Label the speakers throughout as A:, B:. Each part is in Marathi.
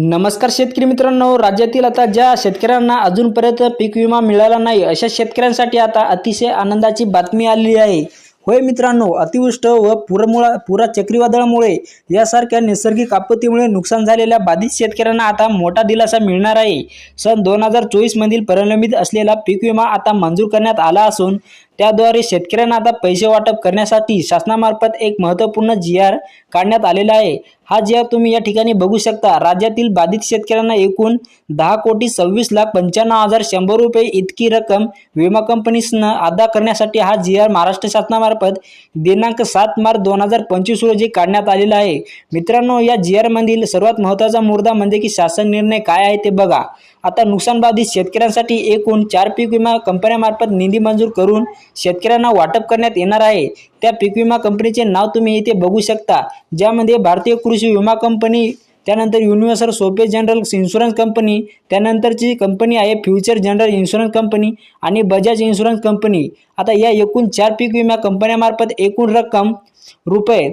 A: नमस्कार शेतकरी मित्रांनो राज्यातील आता ज्या शेतकऱ्यांना अजूनपर्यंत पीक विमा मिळाला नाही अशा शेतकऱ्यांसाठी आता अतिशय आनंदाची बातमी आलेली आहे. होय मित्रांनो अतिवृष्ट व पुरमुळा पुरा चक्रीवादळामुळे यासारख्या नैसर्गिक आपत्तीमुळे नुकसान झालेल्या बाधित शेतकऱ्यांना आता मोठा दिलासा मिळणार आहे. सन दोन हजार चोवीसमधील प्रलंबित असलेला पीक विमा आता मंजूर करण्यात आला असून त्याद्वारे शेतकऱ्यांना आता पैसे वाटप करण्यासाठी शासनामार्फत एक महत्त्वपूर्ण जी आर काढण्यात आलेला आहे. हा जी आर तुम्ही या ठिकाणी बघू शकता. राज्यातील बाधित शेतकऱ्यांना एकूण दहा कोटी सव्वीस लाख पंच्याण्णव हजार शंभर रुपये इतकी रक्कम विमा कंपनीसनं अदा करण्यासाठी हा जी आर महाराष्ट्र शासनामार्फत दिनांक सात मार्च दोन हजार पंचवीस रोजी काढण्यात आलेला आहे. मित्रांनो या जी आरमधील सर्वात महत्त्वाचा मुद्दा म्हणजे की शासन निर्णय काय आहे ते बघा. आता नुकसानबाधित शेतकऱ्यांसाठी एकूण चार पीक विमा कंपन्यामार्फत निधी मंजूर करून शेतकऱ्यांना वाटप करण्यात येणार आहे. त्या पीक विमा कंपनीचे नाव तुम्ही इथे बघू शकता. ज्यामध्ये भारतीय कृषी विमा कंपनी त्यानंतर Universal Sompo general insurance company त्यानंतरची कंपनी आहे फ्युचर जनरल इन्शुरन्स कंपनी आणि बजाज इन्शुरन्स कंपनी. आता या एकूण चार पीक विमा कंपन्यामार्फत एकूण रक्कम रुपये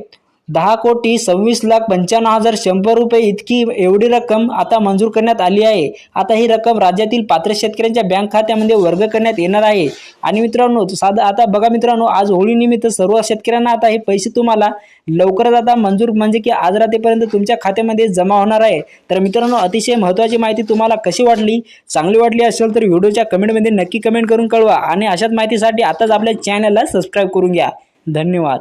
A: दहा कोटी सव्वीस लाख पंच्याण्णव हजार शंभर रुपये इतकी एवढी रक्कम आता मंजूर करण्यात आली आहे. आता ही रक्कम राज्यातील पात्र शेतकऱ्यांच्या बँक खात्यामध्ये वर्ग करण्यात येणार आहे. आणि मित्रांनो साधा आता बघा मित्रांनो आज होळीनिमित्त सर्व शेतकऱ्यांना आता हे पैसे तुम्हाला लवकरच आता मंजूर म्हणजे की आज रात्रीपर्यंत तुमच्या खात्यामध्ये जमा होणार आहे. तर मित्रांनो अतिशय महत्त्वाची माहिती तुम्हाला कशी वाटली चांगली वाटली असेल तर व्हिडिओच्या कमेंटमध्ये नक्की कमेंट करून कळवा. आणि अशाच माहितीसाठी आताच आपल्या चॅनलला सबस्क्राईब करून घ्या. धन्यवाद.